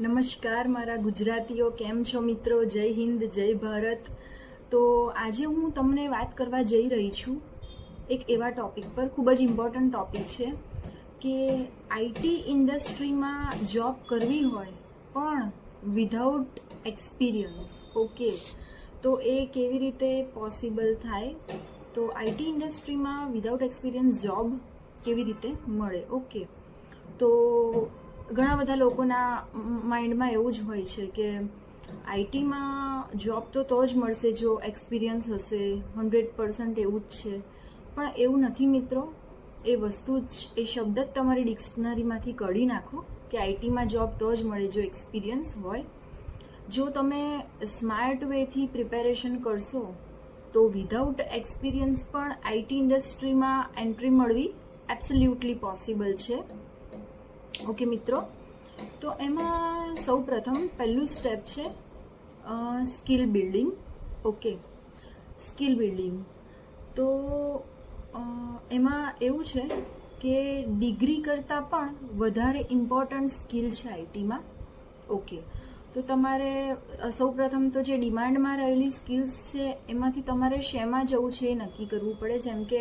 નમસ્કાર, મારા ગુજરાતીઓ. કેમ છો મિત્રો? જય હિન્દ, જય ભારત. તો આજે હું તમને વાત કરવા જઈ રહી છું એક એવા ટોપિક પર. ખૂબ જ ઇમ્પોર્ટન્ટ ટોપિક છે કે આઈટી ઇન્ડસ્ટ્રીમાં જોબ કરવી હોય પણ વિધાઉટ એક્સપિરિયન્સ ઓકે તો એ કેવી રીતે પોસિબલ થાય? તો આઈટી ઇન્ડસ્ટ્રીમાં વિધાઉટ એક્સપિરિયન્સ જોબ કેવી રીતે મળે? ઓકે તો ઘણા બધા લોકોના માઇન્ડમાં એવું જ હોય છે કે આઈટીમાં જોબ તો તો જ મળશે જો એક્સપિરિયન્સ હશે હન્ડ્રેડ પર્સન્ટ એવું જ છે. પણ એવું નથી મિત્રો. એ વસ્તુ જ, એ શબ્દ જ તમારી ડિક્શનરીમાંથી કાઢી નાખો કે આઈટીમાં જોબ તો જ મળે જો એક્સપિરિયન્સ હોય. જો તમે સ્માર્ટ વેથી પ્રિપેરેશન કરશો, તો વિધાઉટ એક્સપિરિયન્સ પણ આઈટી ઇન્ડસ્ટ્રીમાં એન્ટ્રી મળવી એબ્સોલ્યુટલી પોસિબલ છે. ઓકે, મિત્રો. તો એમાં સૌ પ્રથમ પહેલું સ્ટેપ છે skill building okay skill building તો એમાં એવું છે કે ડિગ્રી કરતાં પણ વધારે ઇમ્પોર્ટન્ટ સ્કિલ છે આઈટીમાં ઓકે, તો તમારે સૌ સૌપ્રથમ તો જે ડિમાન્ડમાં રહેલી સ્કિલ્સ છે, એમાંથી તમારે શેમાં જવું છે એ નક્કી કરવું પડે. જેમ કે,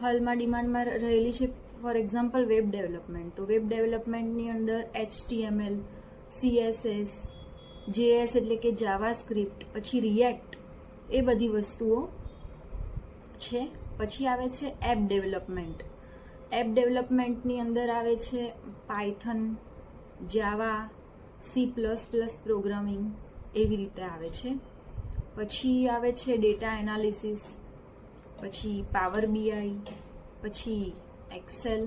હાલમાં ડિમાન્ડમાં રહેલી છે ફોર એક્ઝામ્પલ વેબ ડેવલપમેન્ટ તો વેબ ડેવલપમેન્ટની અંદર એચટીએમએલ સીએસએસ જેએસ એટલે કે જાવા સ્ક્રિપ્ટ પછી રિએક્ટ એ બધી વસ્તુઓ છે. પછી આવે છે એપ ડેવલપમેન્ટ એપ ડેવલપમેન્ટની અંદર આવે છે Python Java C plus plus programming એવી રીતે આવે છે. પછી આવે છે ડેટા એનાલિસિસ પછી પાવર બીઆઈ પછી એક્સેલ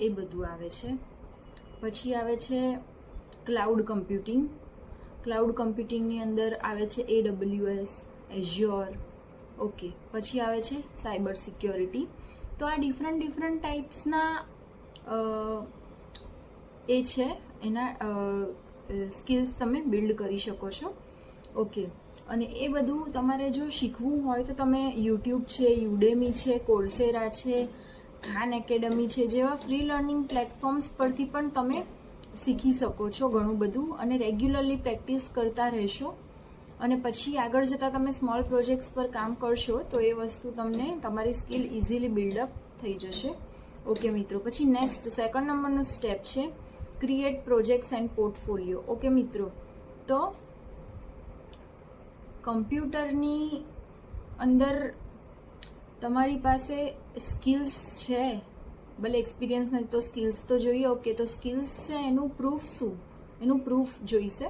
એ બધું આવે છે. પછી આવે છે ક્લાઉડ કમ્પ્યુટિંગ ક્લાઉડ કમ્પ્યુટિંગની અંદર આવે છે એ ડબલ્યુએસ એઝ્યોર ઓકે પછી આવે છે સાયબર સિક્યોરિટી તો આ ડિફરન્ટ ડિફરન્ટ ટાઈપ્સના એ છે. એના સ્કિલ્સ તમે બિલ્ડ કરી શકો છો. ઓકે અને એ બધું તમારે જો શીખવું હોય તો તમે યુટ્યુબ છે યુડેમી છે કોર્સેરા છે ખાન એકેડમી છે, જેવા ફ્રી લર્નિંગ પ્લેટફોર્મ્સ પરથી પણ તમે શીખી શકો છો ઘણું બધું અને રેગ્યુલરલી પ્રેક્ટિસ કરતા રહેશો. અને પછી આગળ જતાં તમે સ્મોલ પ્રોજેક્ટ્સ પર કામ કરશો, તો એ વસ્તુ તમને તમારી સ્કિલ ઇઝીલી બિલ્ડઅપ થઈ જશે. ઓકે મિત્રો, પછી નેક્સ્ટ સેકન્ડ નંબરનું સ્ટેપ છે create projects and portfolio okay મિત્રો, તો કમ્પ્યુટરની અંદર તમારી પાસે સ્કિલ્સ છે? ભલે એક્સપિરિયન્સ નથી, તો સ્કિલ્સ તો જોઈએ. ઓકે તો સ્કિલ્સ છે, એનું પ્રૂફ શું? એનું પ્રૂફ જોઈશે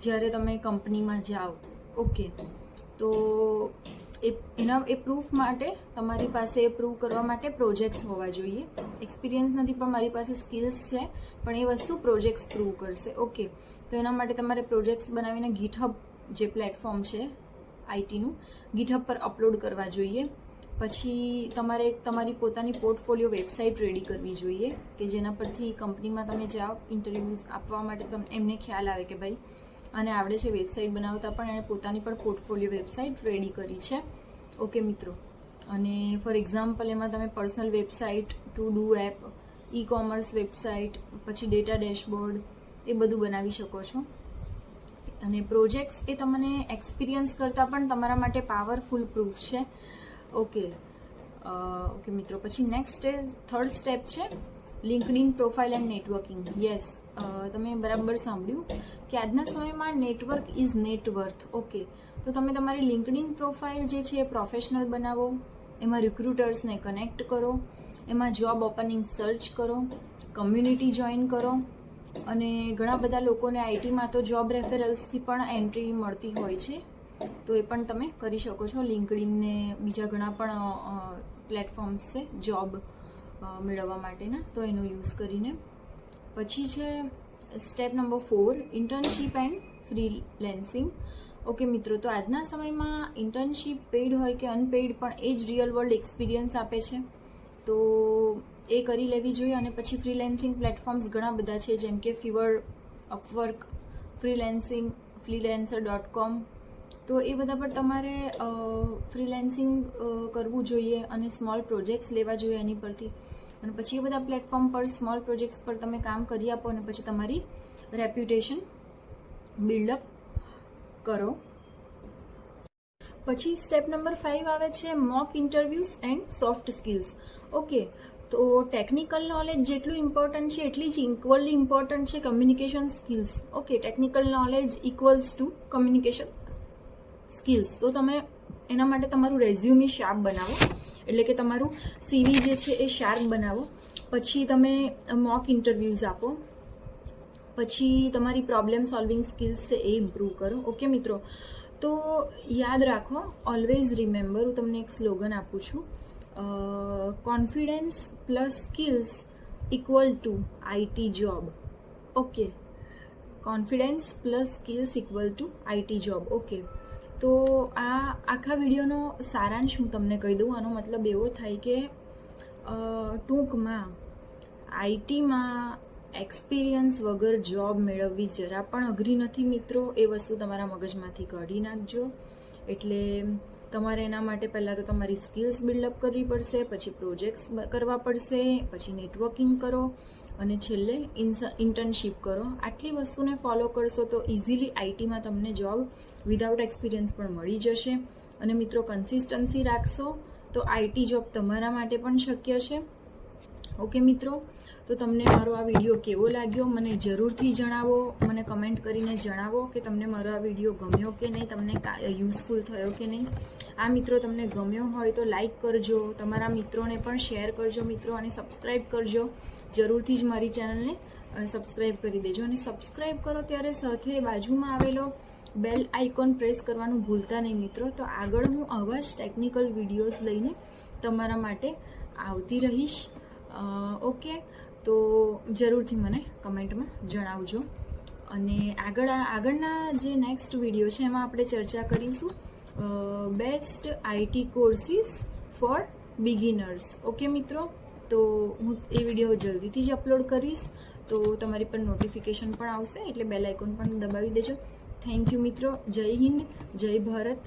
જ્યારે તમે કંપનીમાં જાઓ. ઓકે તો એ, એના, એ પ્રૂફ માટે તમારી પાસે એ પ્રૂવ કરવા માટે પ્રોજેક્ટ્સ હોવા જોઈએ. એક્સપિરિયન્સ નથી, પણ મારી પાસે સ્કિલ્સ છે, પણ એ વસ્તુ પ્રોજેક્ટ્સ પ્રૂવ કરશે. ઓકે તો એના માટે તમારે પ્રોજેક્ટ્સ બનાવીને ગીટહબ જે પ્લેટફોર્મ છે આઈટીનું ગીટહબ પર અપલોડ કરવા જોઈએ. પછી તમારે તમારી પોતાની પોર્ટફોલિયો વેબસાઇટ રેડી કરવી જોઈએ, કે જેના પરથી કંપનીમાં તમે જાઓ ઇન્ટરવ્યૂઝ આપવા માટે તમને એમને ખ્યાલ આવે કે ભાઈ અને આવડે છે વેબસાઇટ બનાવતા, પણ એણે પોતાની પણ પોર્ટફોલિયો વેબસાઇટ રેડી કરી છે. ઓકે, મિત્રો. અને ફોર એક્ઝામ્પલ એમાં તમે personal website to do app e commerce website પછી ડેટા ડેશબોર્ડ એ બધું બનાવી શકો છો. અને પ્રોજેક્ટ્સ એ તમને એક્સપિરિયન્સ કરતાં પણ તમારા માટે પાવરફુલ પ્રૂફ છે. ઓકે. ઓકે મિત્રો, પછી નેક્સ્ટ થર્ડ સ્ટેપ છે LinkedIn profile and networking yes તમે બરાબર સાંભળ્યું કે આજના સમયમાં નેટવર્ક ઇઝ નેટવર્થ ઓકે, તો તમે તમારી લિંકડિન પ્રોફાઇલ જે છે એ પ્રોફેશનલ બનાવો, એમાં રિક્રુટર્સને કનેક્ટ કરો, એમાં જોબ ઓપનિંગ સર્ચ કરો કમ્યુનિટી જોઈન કરો, અને ઘણા બધા લોકોને આઈટીમાં તો જોબ રેફરલ્સથી પણ એન્ટ્રી મળતી હોય છે. તો એ પણ તમે કરી શકો છો. લિંકડિનને બીજા ઘણા પણ પ્લેટફોર્મ્સ છે જોબ મેળવવા માટેના. તો એનો યુઝ કરીને. પછી છે, step number four, internship and freelancing. Okay, મિત્રો, તો આજના સમયમાં ઇન્ટર્નશીપ પેઇડ હોય કે અનપેઇડ પણ એ જ રિયલ વર્લ્ડ એક્સપિરિયન્સ આપે છે. તો એ કરી લેવી જોઈએ અને પછી ફ્રીલેન્સિંગ પ્લેટફોર્મ્સ ઘણા બધા છે જેમ કે Fiverr Upwork, freelancing, freelancer dot com તો એ બધા પર તમારે ફ્રીલેન્સિંગ કરવું જોઈએ અને સ્મોલ પ્રોજેક્ટ્સ લેવા જોઈએ એની પરથી. અને પછી એ બધા પ્લેટફોર્મ પર સ્મોલ પ્રોજેક્ટ્સ પર તમે કામ કરી આપો અને પછી તમારી રેપ્યુટેશન બિલ્ડઅપ કરો. પછી સ્ટેપ નંબર ફાઇવ આવે છે mock interviews and soft skills okay તો ટેકનિકલ નોલેજ જેટલું ઇમ્પોર્ટન્ટ છે એટલી જ ઇક્વલી ઇમ્પોર્ટન્ટ છે communication skills okay technical knowledge equals to communication skills. તો તમે એના માટે તમારું રેઝ્યુમી શાર્પ બનાવો. એટલે કે તમારું સીવી જે છે એ શાર્પ બનાવો. પછી તમે મોક ઇન્ટરવ્યૂઝ આપો. પછી તમારી પ્રોબ્લેમ સોલ્વિંગ સ્કિલ્સ છે એ ઇમ્પ્રૂવ કરો. ઓકે મિત્રો? તો યાદ રાખો ઓલવેઝ રિમેમ્બર હું તમને એક સ્લોગન આપું છું. Confidence plus skills equal to IT job okay? Confidence plus skills equal to IT job okay? તો આ આખા વિડીયોનો સારાંશ હું તમને કહી દઉં. આનો મતલબ એવો થાય કે ટૂંકમાં આઈટીમાં એક્સપિરિયન્સ વગર જોબ મેળવવી જરા પણ અઘરી નથી, મિત્રો. એ વસ્તુ તમારા મગજમાંથી કાઢી નાખજો. એટલે તમારે એના માટે પહેલાં તો તમારી સ્કિલ્સ બિલ્ડઅપ કરવી પડશે, પછી પ્રોજેક્ટ્સ કરવા પડશે, પછી નેટવર્કિંગ કરો અને છેલ્લે ઇન્ટર્નશીપ કરો. આટલી વસ્તુને ફોલો કરશો તો ઇઝીલી આઈટીમાં તમને જોબ વિધાઉટ એક્સપિરિયન્સ પણ મળી જશે. અને મિત્રો, કન્સિસ્ટન્સી રાખશો તો આઈટી જોબ તમારા માટે પણ શક્ય છે. ઓકે, મિત્રો? તો તમને મારો આ વીડિયો કેવો લાગ્યો? મને જરૂરથી જણાવો. મને કમેન્ટ કરીને જણાવો કે તમને મારો આ વીડિયો ગમ્યો કે નહીં, તમને યુઝફુલ થયો કે નહીં. આ મિત્રો તમને ગમ્યો હોય તો લાઈક કરજો. તમારા મિત્રોને પણ શેર કરજો, મિત્રો, અને સબસ્ક્રાઈબ કરજો. જરૂરથી જ મારી ચેનલને સબસ્ક્રાઈબ કરી દેજો. અને સબસ્ક્રાઈબ કરો ત્યારે સાથે બાજુમાં આવેલો બેલ આઇકોન પ્રેસ કરવાનું ભૂલતા નહીં, મિત્રો. તો આગળ હું આવા જ ટેકનિકલ વિડીયોઝ લઈને તમારા માટે આવતી રહીશ. ઓકે. તો જરૂરથી મને કમેન્ટમાં જણાવજો. અને આગળ, આગળના જે નેક્સ્ટ વીડિયો છે એમાં આપણે ચર્ચા કરીશું best IT courses for beginners okay મિત્રો? તો હું એ વીડિયો જલ્દીથી જ અપલોડ કરીશ. તો તમારી પર નોટિફિકેશન પણ આવશે, એટલે બેલ આઇકોન પણ દબાવી દેજો. થેન્ક યુ મિત્રો. જય હિન્દ, જય ભારત.